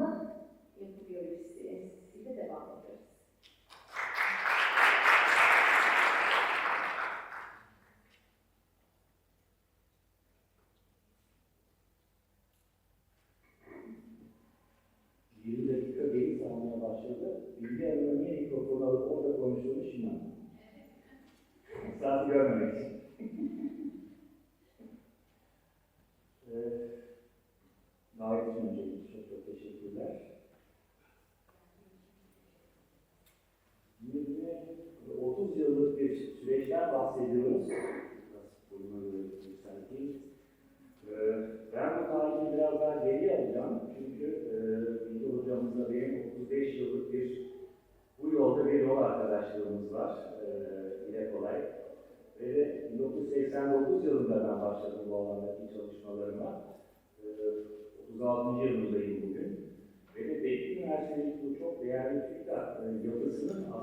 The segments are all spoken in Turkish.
Over.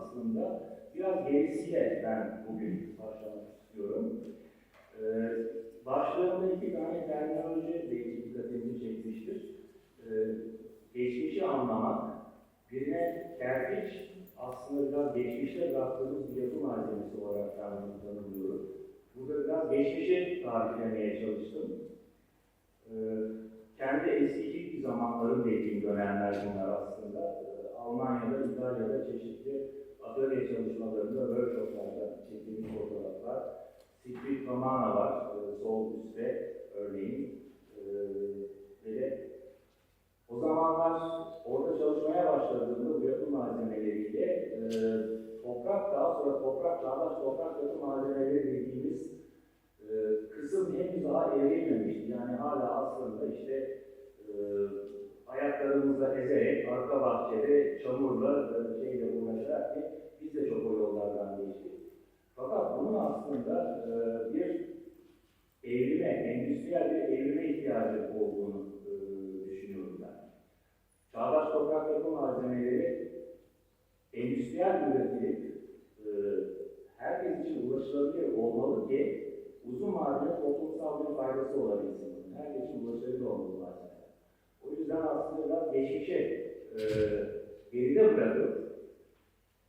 Aslında biraz gerisiyle ben bugün başlamak istiyorum. E, Başlığında iki tane terminoloji belki dikkatinizi çekmiştir. Ee, geçmişi anlamak, birine kerpiç aslında biraz geçmişte bıraktığımız bir yapı malzemesi olarak ben tanımlıyorum. Burada biraz geçmişi tariflemeye çalıştım. Ee, kendi eski zamanların dediğim dönemler bunlar aslında. Ee, Almanya'da, İtalya'da çeşitli atölye çalışmalarında, workshoplarda çekilmiş fotoğraflar. Sigrid Romana var, e, sol üstte örneğin. E, ve o zamanlar orada çalışmaya başladığımda bu yapı malzemeleriyle e, toprak daha sonra toprak, çağdaş toprak yapı malzemeleri dediğimiz e, kısım henüz daha evrilmemişti. Yani hala aslında işte e, ayaklarımızla ezerek, arka bahçede çamurla, e, şeyle uğraşarak biz de çok o yollardan geçtik. Fakat bunun aslında e, bir evrime, endüstriyel bir evrime ihtiyacı olduğunu e, düşünüyorum ben. Çağdaş toprak yapı malzemeleri endüstriyel üretilip herkes için ulaşılabilir olmalı ki uzun vadede toplumsal bir faydası olabilsin. Herkes için ulaşılabilir olmalı. O yüzden aslında geçmişe e, geride bırakıp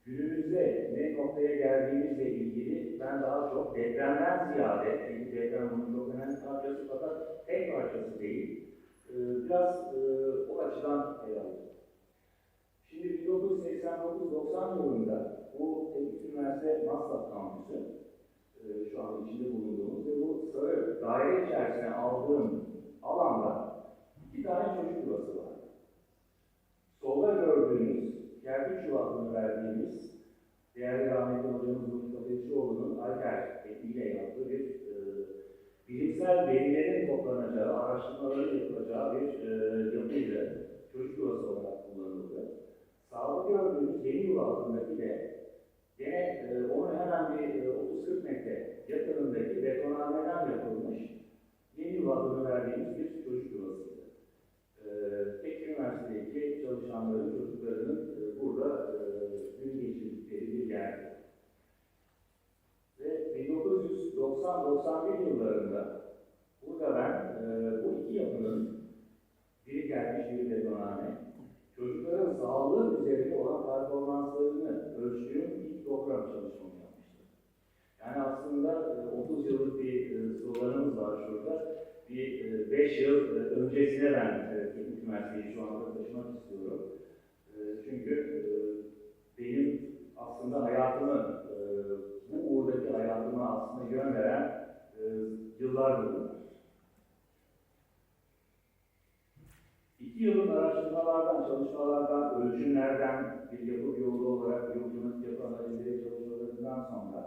günümüzde ne noktaya geldiğimizle ilgili ben daha çok depremden ziyade, çünkü deprem bunun çok önemli parçası fakat tek parçası değil, e, biraz e, o açıdan ele aldım. Şimdi 1989-90 yılında bu Teknik Üniversite Maslak Kampüsü, e, şu an içinde bulunduğumuz ve bu sarı daire içerisine aldığım alanda iki tane çocuk yuvası var. Solda gördüğünüz kerpiç yuvalarını verdiğimiz değerli rahmetli hocamız Nuri Kafetçioğlu'nun Alper tekniğiyle yaptığı bir e, bilimsel verilerin toplanacağı, araştırmaların yapılacağı bir e, yapıyla çocuk yuvası olarak kullanıldı. Sağda gördüğünüz yeni yuva altındaki de gene e, onun hemen bir e, 30-40 metre yakınındaki betonarmeden yapılmış yeni yuva adını verdiğimiz bir çocuk yuvasıydı. E, Tek Üniversitedeki çalışanların, çocuklarının e, burada e, gün geçirdikleri bir yer. Ve 1990-91 yıllarında burada ben e, bu iki yapının biri betonhane, çocukların sağlığı üzerinde olan performanslarını ölçtüğüm ilk program çalışmamı yapmıştım. Yani aslında e, 30 yıllık bir e, sloganımız var şurada. Bir 5 yıl e, öncesine ben e, Teknik Üniversiteyi şu anda taşımak istiyorum. E, Çünkü e, benim aslında hayatımı, e, bu uğurdaki hayatıma aslında yön veren e, yıllardır bunlar. İki yıllık araştırmalardan, çalışmalardan, ölçümlerden, bir yapı biyoloğu olarak biyoklimatik yapı analizleri çalışmalarından sonra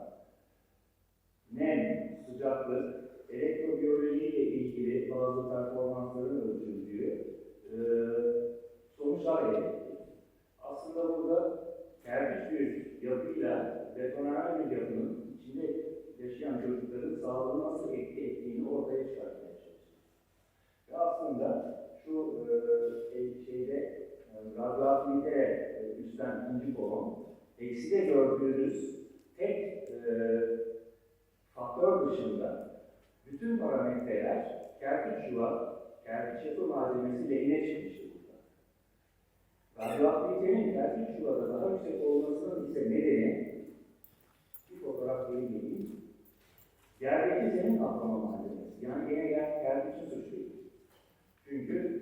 nem, sıcaklık, elektrobiyoloji ile ilgili bazı performansların ölçüldüğü e, sonuçlar elde ettik. Aslında burada kerpiç bir yapıyla betonarme bir yapının içinde yaşayan çocukların sağlığını nasıl etki ettiğini ortaya çıkartmaya ikinci kolon, ekside gördüğünüz tek e, faktör dışında bütün parametreler kerpiç yuva, kerpiç yapı malzemesi lehine çıkmıştı burada. Projenin tertip çuvalda daha yüksek olmasının ise nedeni, bir fotoğraf vereyim. Yerdeki zemin kaplama malzemesi. Yani yine yer kerpiçin değil. Çünkü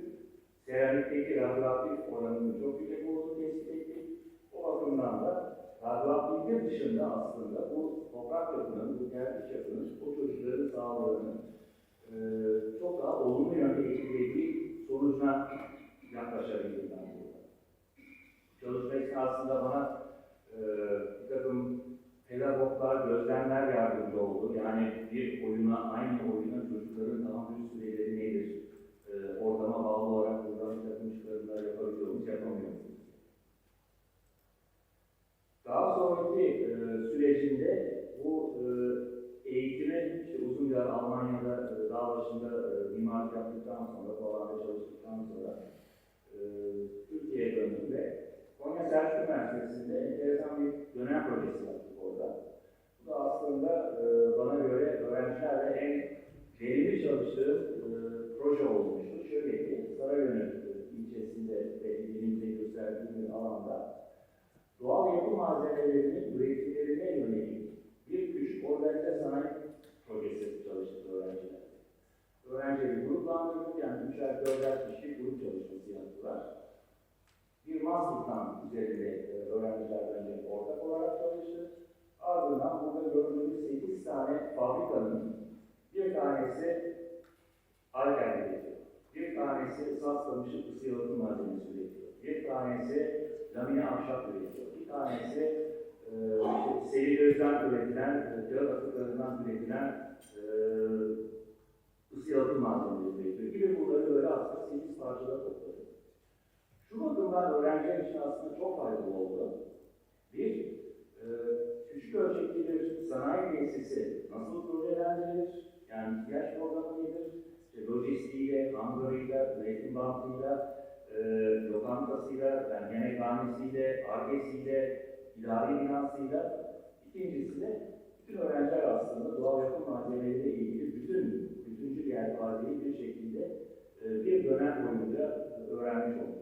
seramikteki radyoaktif oranının çok yüksek olduğunu tespit ettik. O bakımdan da radyoaktiflik dışında aslında bu toprak yapının, bu kerpiç yapının o çocukların sağlığını e, çok daha olumlu yönde etkilediği sonucuna yaklaşabildim ben burada. Çalışma esnasında bana e, bir takım pedagoglar, gözlemler yardımcı oldu. Yani bir oyuna, aynı oyuna çocukların tahammül süreleri nedir? E, ortama bağlı olarak buradan bir takım çıkarımlar yapabiliyor muyuz, yapamıyor muyuz? Daha sonraki e, sürecinde bu e, eğitimi işte uzun Almanya'da e, dağ başında e, mimarlık yaptıktan sonra, Polonya'da çalıştıktan sonra e, Türkiye'ye döndüm ve Konya Selçuk Üniversitesi'nde enteresan bir dönem projesi yaptık orada. Bu da aslında e, bana göre öğrencilerle en verimli çalıştığım e, proje olmuştu. Şöyle ki Sarayönü e, ilçesinde ve elimizde gösterdiğim bir alanda doğal yapı malzemelerinin üretimlerine yönelik bir küçük organize sanayi projesi çalıştık öğrenciler. Öğrencileri gruplandırdık, yani üçer, dörder kişi grup çalışması yaptılar. Bir master plan üzerinde e, öğrenciler bence ortak olarak çalıştı. Ardından burada gördüğünüz 8 tane fabrikanın bir tanesi üretiyor, bir tanesi saslamış ısı yalıtım malzemesi üretiyor, bir tanesi lamine ahşap üretiyor, bir tanesi e, işte selülozdan üretilen, e, kağıt atıklarından üretilen e, ısı yalıtım malzemeleri üretiyor gibi bunları böyle aslında 8 parçada topladı. Şu bakımdan öğrenciler için aslında çok faydalı oldu. Bir, e, küçük ölçekli bir sanayi tesisi nasıl projelendirilir? Yani ihtiyaç programı nedir? İşte lojistiğiyle, hangarıyla, üretim bantıyla, e, lokantasıyla, yani yemekhanesiyle, argesiyle, idari binasıyla. İkincisi de bütün öğrenciler aslında doğal yapı malzemeleriyle ilgili bütün, bütüncül yelpazeyi bir şekilde e, bir dönem boyunca öğrenmiş oldu.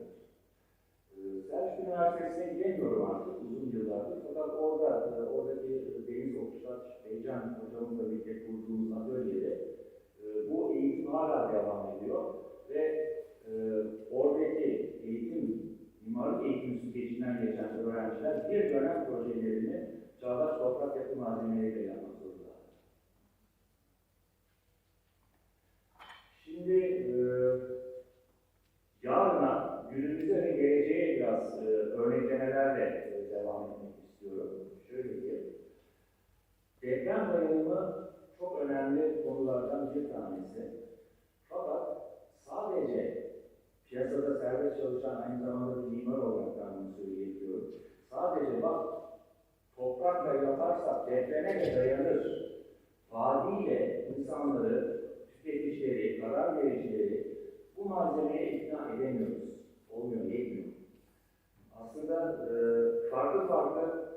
Ee, Selçuk Üniversitesi'ne gidemiyorum artık uzun yıllardır. Fakat orada, e, oradaki Deniz Okuştaş, Beycan hocamızla birlikte kurduğumuz atölyede e, bu eğitim hala devam ediyor ve e, oradaki eğitim, mimarlık eğitim süzgecinden geçen öğrenciler bir dönem projelerini çağdaş toprak yapı malzemeleriyle yapmak zorunda. Şimdi e, yarına, günümüze ve geleceğe biraz e, örneklemelerle e, devam etmek istiyorum. Şöyle ki, deprem dayanımı çok önemli konulardan bir tanesi. Fakat sadece piyasada serbest çalışan aynı zamanda bir mimar olarak ben bunu söyleyebiliyorum. Sadece bak, toprakla yaparsak depreme de dayanır. Vaadiyle insanları, tüketicileri, karar vericileri bu malzemeye ikna edemiyoruz. Olmuyor, yetmiyor. Aslında e, farklı farklı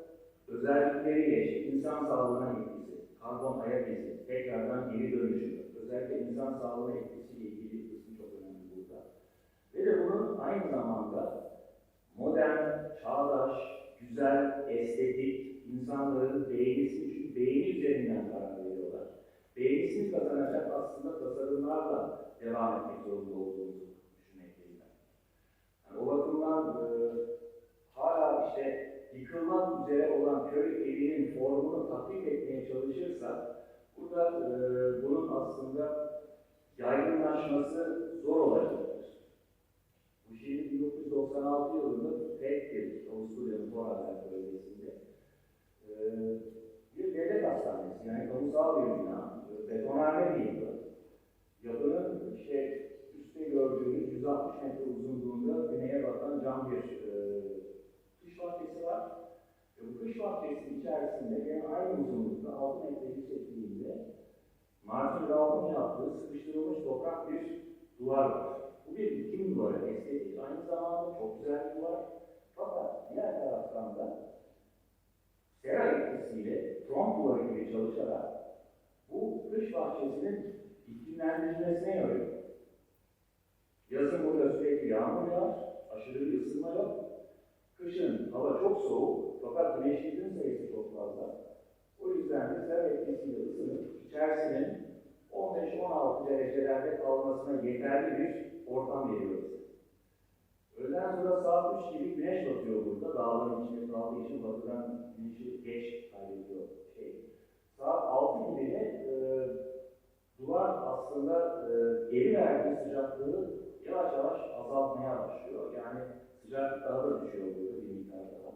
özellikleriyle insan sağlığına etkisi, karbon ayak izi, tekrardan geri dönüşüm, özellikle insan sağlığına etkisiyle ilgili kısmı çok önemli burada. Ve de bunun aynı zamanda modern, çağdaş, güzel, estetik, insanların beğenisi, çünkü beğeni üzerinden karar veriyorlar. Beğenisini kazanacak aslında tasarımlarla devam etmek zorunda olduğumuzu düşünmekteyim. Yani o bakımdan e, hala işte yıkılmak üzere olan köy evinin formunu taklit etmeye çalışırsak burada e, bunun aslında yaygınlaşması zor olacaktır. Şehir 1996 yılında Fethiye, Avusturya'nın Vorarlberg bölgesinde e, bir devlet hastanesi, yani kamusal bir bina, e, betonarme bir yapı. Yapının işte üstte gördüğünüz 160 metre uzunluğunda güneye bakan cam bir e, kış bahçesi var. Ve bu kış bahçesinin içerisinde yine aynı uzunlukta 6 metre yüksekliğinde Martin Rauf'un yaptığı sıkıştırılmış toprak bir duvar var. Bu bir dikim duvarı, estetik, zamanda çok güzel bir duvar. Fakat diğer taraftan da sera etkisiyle front duvarı gibi çalışarak bu kış bahçesinin iklimlendirilmesine yarıyor. Yazın burada sürekli yağmur yağar, aşırı bir ısınma yok. Kış kışın hava çok soğuk fakat güneşli gün sayısı çok fazla. O yüzden de ser etkisiyle ısınıp içerisinin 15-16 derecelerde kalmasına yeterli bir ortam veriyoruz. Öğleden sonra saat 3 gibi güneş batıyor burada. Dağların içinde kaldığı için batıdan güneşi geç kaybediyor şey. Saat 6 gibi e, duvar aslında e, geri verdiği sıcaklığı yavaş yavaş azaltmaya başlıyor. Yani sıcaklık daha da düşüyor burada bir miktar daha.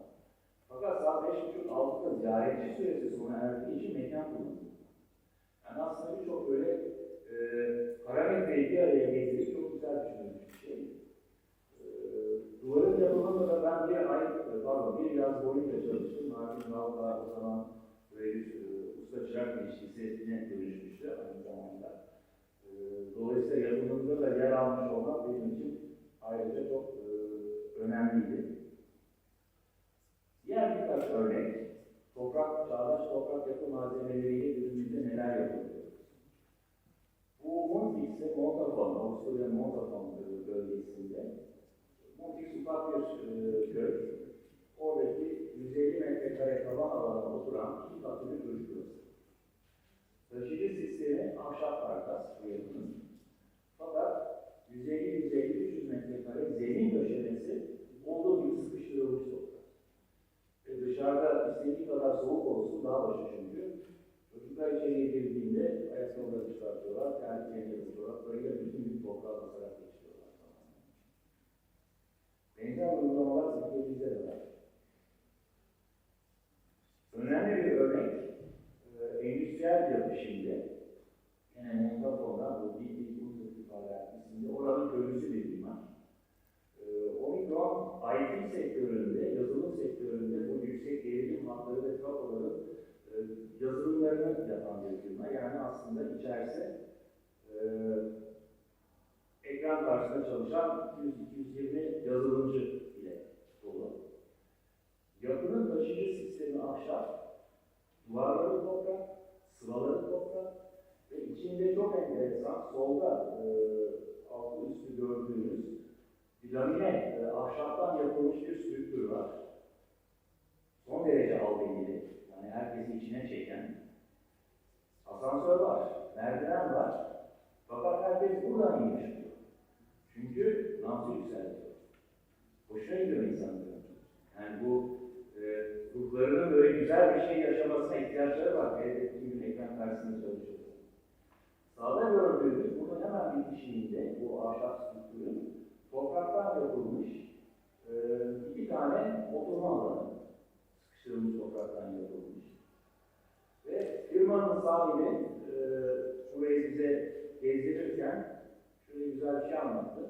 Fakat saat 5.30-6'da ziyaretçi süresi sona erdiği için mekan kullanılıyor. Yani aslında birçok böyle e, parametreyi bir araya getirip çok güzel düşünülmüş bir şey. E, duvarın yapımında da ben bir ay, e, pardon bir yaz boyunca çalıştım. Narin Dalga o zaman bir e, usta çırak ilişkisine dönüşmüştü aynı zamanda. E, dolayısıyla yapımında da yer almış olmak benim için ayrıca çok e, önemliydi. Diğer birkaç örnek, toprak, çağdaş toprak yapı malzemeleriyle günümüzde neler yapılıyor? Bu Monfix'te Montafon, Avusturya Montafon bölgesinde Monfix ufak bir e, köy. Oradaki 150 alanına oturan iki bir çocuk burası. Taşıyıcı sistemi ahşap karkas bu yapının. Fakat 150-150-300 metrekare zemin döşemesi olduğu gibi sıkıştırılmış toprak. Ve dışarıda istediği kadar soğuk olsun dağ başı çünkü. Çocuklar içeriye girdiğinde ayakkabıları çıkartıyorlar, terliklerini yapıyorlar. Böyle bütün gün toprağa basarak geçiyorlar. Benzer uygulamalar Türkiye'mizde de var. Önemli bir örnek, e, endüstriyel yapı şimdi. Yine Montafon'dan bu Dik Dik Mutlu Hala isimli oranın köylüsü bir mimar. E, Omikron IT sektöründe, yazılım sektöründe bu yüksek gerilim hatları ve kabloların e, yazılımlarını yapan bir firma. Yani aslında içerisi e, ekran karşısında çalışan 100-220 yazılımcı ile dolu. Yapının taşıyıcı sistemi ahşap, duvarları toprak, sıvaları toprak ve içinde çok enteresan solda e, altı üstü gördüğünüz lamine e, ahşaptan yapılmış bir strüktür var. Son derece albenili, yani herkesi içine çeken asansör var, merdiven var. Fakat herkes buradan inmiş. Çünkü nabzı yükseltiyor. Hoşuna gidiyor insanların. Yani bu e, ruhlarının böyle güzel bir şey yaşamasına ihtiyaçları var. Bütün gün ekran karşısında çalışıyor. Sağda gördüğünüz bunun hemen bitişiğinde bu ahşap strüktürün topraktan yapılmış e, iki tane oturma alanı sıkıştırılmış topraktan yapılmış. Ve firmanın sahibi e, burayı bize gezdirirken şöyle güzel bir şey anlattı.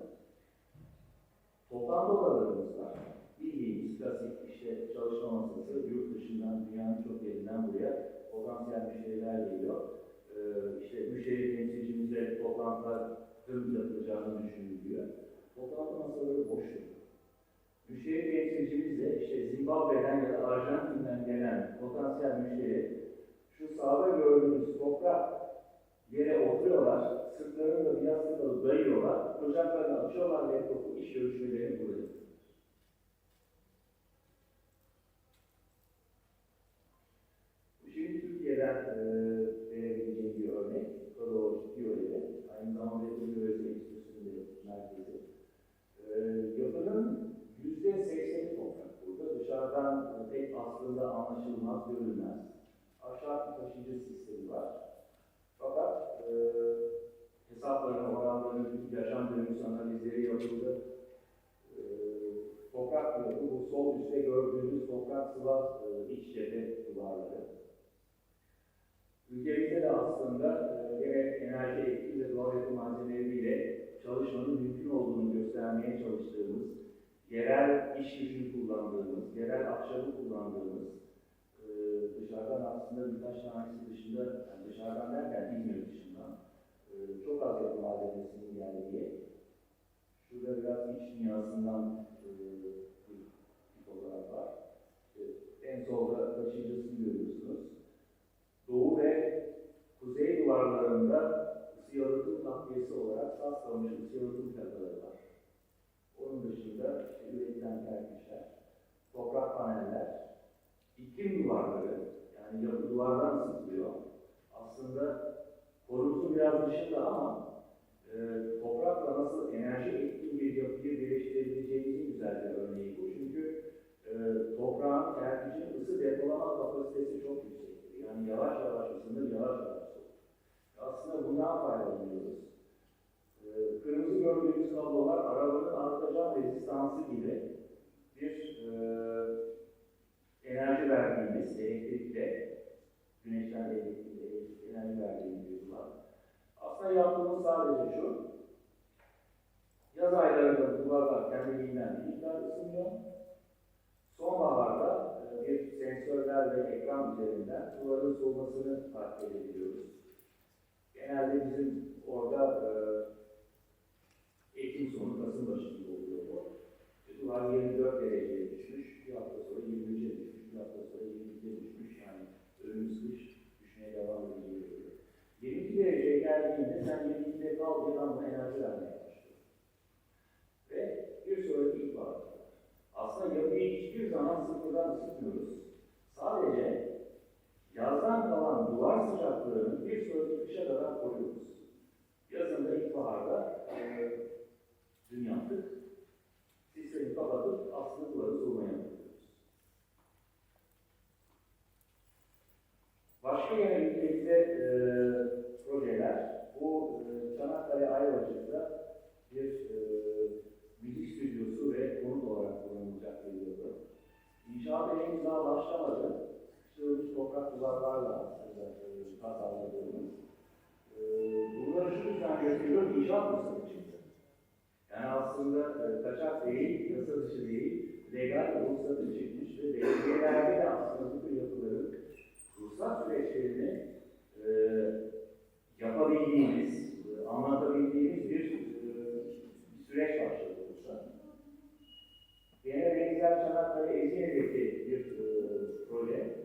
Toplam dolarlarımız var. Bildiğimiz klasik işte çalışma masası yurt dışından, dünyanın çok yerinden buraya potansiyel müşteriler geliyor. Ee, işte müşteri temsilcimize toplantıların yapılacağını düşünülüyor. Toplantı masaları boş. Müşteri temsilcimiz de işte Zimbabwe'den ya da Arjantin'den gelen potansiyel müşteri şu sağda gördüğünüz toprak yere oturuyorlar, sırtlarını da bir yastık alıp dayıyorlar, bacaklarını açıyorlar ve topu iş görüşmelerini burada yapıyorlar. Bu şimdi Türkiye'den e, verebileceğim bir örnek. Kadova Ciddiyoğlu'da. Aynı zamanda Eğitim Üniversitesi Enstitüsü'nde merkezi. E, yapının yüzde sekseni toprak burada. Dışarıdan e, pek aslında anlaşılmaz, görülmez. Aşağı taşıyıcı sistemi var. Fakat e, hesaplarını, oranlarını, yaşam döngüsü analizleri yapıldı. E, toprak yapı, bu sol üstte gördüğünüz toprak sıva e, iç cephe duvarları. Ülkemizde de aslında e, enerji etki ve doğal yapı malzemeleriyle çalışmanın mümkün olduğunu göstermeye çalıştığımız, yerel iş gücünü kullandığımız, yerel ahşabı kullandığımız, e, dışarıdan aslında birkaç tanesi dışında, yani dışarıdan derken İzmir dışından, e, çok az yapı malzemesinin geldiği, şurada biraz iç dünyasından e, bir, fotoğraf var. E, en solda taşıyıcısını görüyorsunuz. Doğu ve kuzey duvarlarında ısı yalıtım takviyesi olarak saslamış ısı yalıtım plakaları var. Onun dışında üretilen kerpiçler, toprak paneller, iklim duvarları, yani yapı duvardan ısıtılıyor. Aslında konusu biraz dışında ama e, toprakla nasıl enerji etkin bir yapıyı birleştirebileceğimizin güzel bir örneği bu. Çünkü e, toprağın, kerpiçin ısı depolama kapasitesi çok yüksektir. Yani yavaş yavaş ısınır, yavaş yavaş soğur. Aslında bundan faydalanıyoruz. E, kırmızı gördüğümüz kablolar arabanın artacağı rezistansı gibi bir e, enerji verdiğimiz elektrikle, güneşten elektrik enerji verdiğimiz yapılar. Aslında yaptığımız sadece şu, yaz aylarında duvarlar kendiliğinden miktar ısınıyor. Sonbaharda e, bir sensörler ve ekran üzerinden duvarın soğumasını takip edebiliyoruz. Genelde bizim orada e, Ekim sonu, Kasım başında oluyor bu. Duvar 24 dereceye düşmüş, bir hafta sonra 23'e düşmüş, bir hafta sonra 22'ye düşmüş. Yani önümüz kış düşmeye devam ediyor. 22 dereceye geldiğinde sen 22'de kal diye buna enerji vermeye başlıyor. Ve bir sonraki ilkbahar. Aslında yapıyı hiçbir zaman sıfırdan ısıtmıyoruz. Sadece yazdan kalan duvar sıcaklığını bir sonraki kışa kadar koruyoruz. Yazında ilkbaharda e, dün yaptık. Değil, yasa dışı değil, legal ruhsatı çıkmış ve belediyelerde de aslında bu yapıların ruhsat süreçlerini e, yapabildiğimiz, e, anlatabildiğimiz bir, e, süreç başladı burada. Gene benzer Çanakkale Ezine'deki bir e, proje.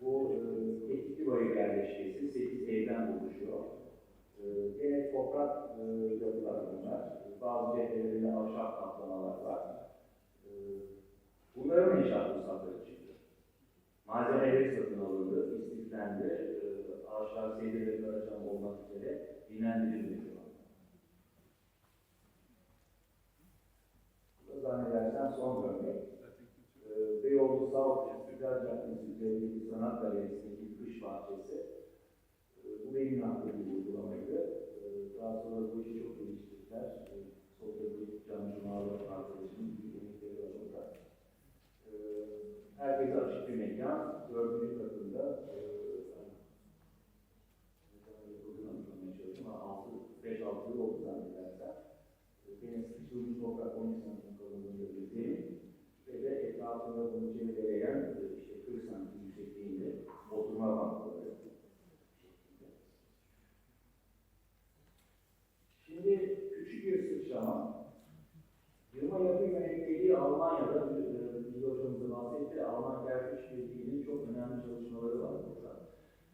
Bu e, Teknikli Bayır yerleşkesi 8 evden oluşuyor. E, gene toprak e, yapılar bunlar. Bazı cephelerinde ahşap kaplamalar var. E, bunların inşaat ruhsatları çıktı. Malzemeleri satın alındı, istiflendi, ağaçlar seviyeleri karışan olmak üzere an. Bu da zannedersem son örnek. E, Beyoğlu Sağ İstiklal Caddesi üzerindeki sanat galerisindeki kış bahçesi. E, bu benim yaptığım bir uygulamaydı. Daha sonra bu işi çok geliştirdiler. E, Sosyalist Can Cumalı arkadaşımın yemekleri orada. E, herkese açık bir mekan. Dördüncü katında e, yapıldığını anlatmaya çalıştım ama altı, beş altı yıl oldu zannedersem. E, Benim sıkıştırılmış toprak 12 santim kalınlığında zemin ve de etrafında bunu çevreleyen e, işte 40 santim yüksekliğinde oturma bankları şeklinde. Şimdi küçük bir sıçrama. Yılma yapı yönetmeliği Almanya'da, e, Bilgi hocamızın bahsetti, Alman Kerpiç Birliği'nin çok önemli çalışmaları var burada.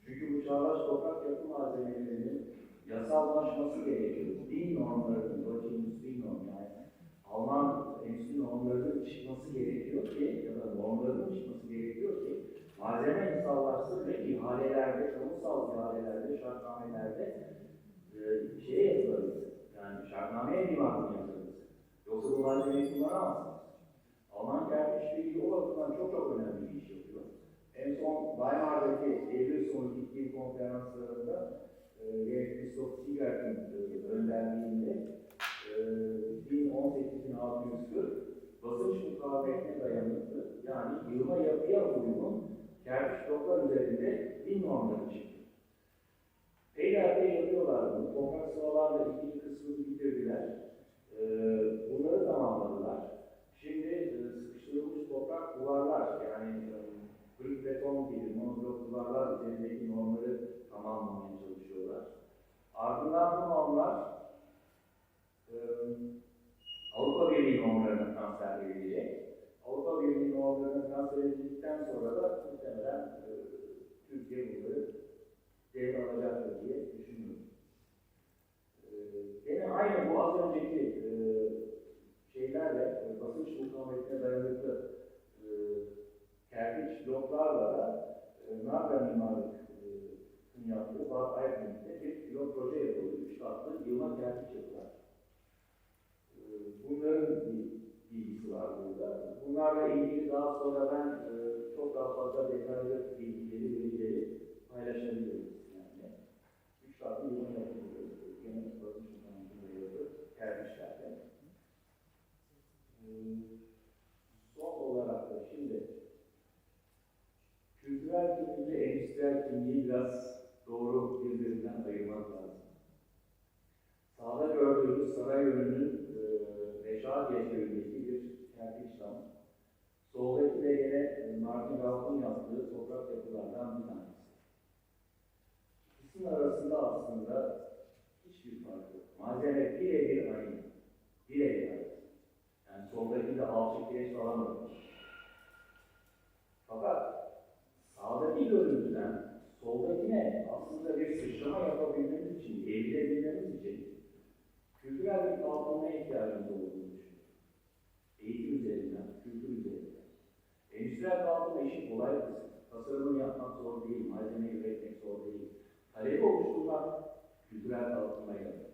Çünkü bu çağdaş toprak yapı malzemelerinin yasallaşması gerekiyor. Din normlarının, Deutsche din norm yani Alman enstitü normlarının çıkması gerekiyor ki, ya da normlarının çıkması gerekiyor ki, malzeme yasallaşsın ve ihalelerde, kamusal ihalelerde, şartnamelerde e, şeye yazılabilsin. Yani şartnameye divanını yazılabilsin. Yoksa bu malzemeyi kullanamazsınız. Alman kerpiç bilgi o bakımdan çok çok önemli bir iş yapıyor. En son Weimar'daki Eylül sonu gittiğim konferanslarında ve Christoph Siegert'in e, önderliğinde e, 1018.640 basınç mukavvetine dayanıklı yani yığma yapıya uygun kerpiç bloklar üzerinde din normları çıktı. Peyderpey yapıyorlar bunu. Toprak sıvalarla ikinci kısmını bitirdiler. Ee, bunları tamamladılar. edildikten sonra da muhtemelen e, Türkiye bunları dev alacaktır diye düşünüyorum. E, aynı bu az önceki e, şeylerle, e, basınç mukavemetine dayanıklı e, kerpiç bloklarla da e, Narda Mimarlık e, yaptığı Fuat Ayakmen'de bir pilot proje yapıldı. Üç katlı yılma kerpiç yapılar. E, bunların bunlarla ilgili daha sonra ben e, çok daha fazla detaylı bilgileri, bilgileri paylaşabilirim. Yani üç farklı yorum yapılıyor. Yine basın toplantıları tercihlerde. E, son olarak da şimdi kültürel kimliği, endüstriyel kimliği biraz doğru birbirinden ayırmak lazım. Sağda gördüğümüz saray önünün e, Reşat yaşlarındaki bir kerpiç dam. Soldaki de yine e, Martin Rauf'un yaptığı toprak yapılardan bir tanesi. İkisinin arasında aslında hiçbir fark yok. Malzeme birebir aynı. Birebir aynı. Yani soldaki de alçık geç falan yok. Fakat sağdaki görüntüden soldakine aslında bir sıçrama yapabilmemiz için, evrilebilmemiz için kültürel bir kalkınmaya ihtiyacımız olduğunu düşünüyorum. Eğitim üzerinden, kültür üzerinden. Endüstriyel kalkınma işin kolay kısmı. Tasarımını yapmak zor değil, malzemeyi üretmek zor değil. Talebi oluşturmak kültürel kalkınmaya yarar.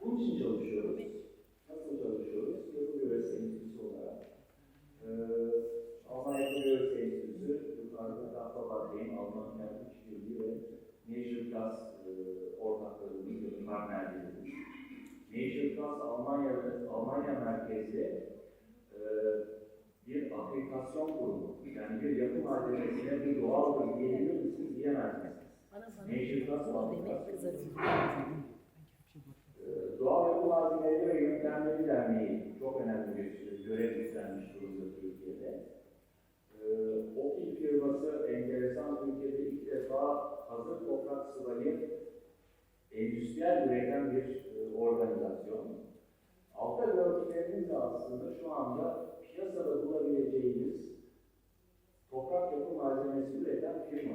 Bunun için çalışıyoruz. Nasıl çalışıyoruz? Yapı Biyolojisi Enstitüsü olarak. Ee, Alman Yapı Biyolojisi Enstitüsü, yukarıda Kahva Bakayım, Alman Kent İşbirliği ve Nature Plus e, ortaklığımız ya da partnerliğimiz. Nature Plus Almanya'da, Almanya merkezli e, bir aplinkasyon kurumu. Yani bir yapı malzemesine bir doğal bilgi diyebilir misiniz, diyemezsiniz. Plus aplikasyonu. Ee, Doğal Yapı Malzemeleri ve Yöntemleri Derneği çok önemli bir görev üstlenmiş durumda Türkiye'de. Ee, OKİ firması enteresan Türkiye'de ilk defa hazır toprak sıvayı endüstriyel üreten bir e, organizasyon. Altta gördükleriniz de aslında şu anda piyasada bulabileceğiniz toprak yapı malzemesi üreten firma.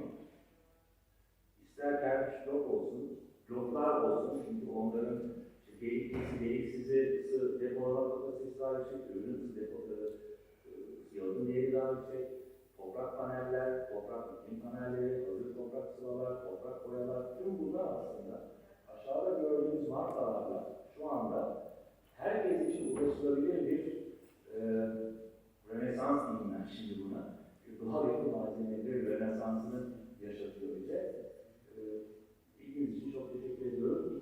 İster kerpiç blok olsun, bloklar olsun çünkü onların işte deliklisi, deliksizi depolama kapasitesi daha yüksek, ürün ısı depoları, yalıtım değeri daha yüksek, toprak paneller, toprak iklim panelleri, hazır toprak sıvalar, toprak boyalar, tüm bunlar aslında aşağıda gördüğünüz markalarla şu anda herkes için e, Rönesans diyeyim şimdi buna. Doğal yapı malzemeleri Rönesans'ını yaşatıyor bize. E, ee, ilginiz için çok teşekkür ediyorum.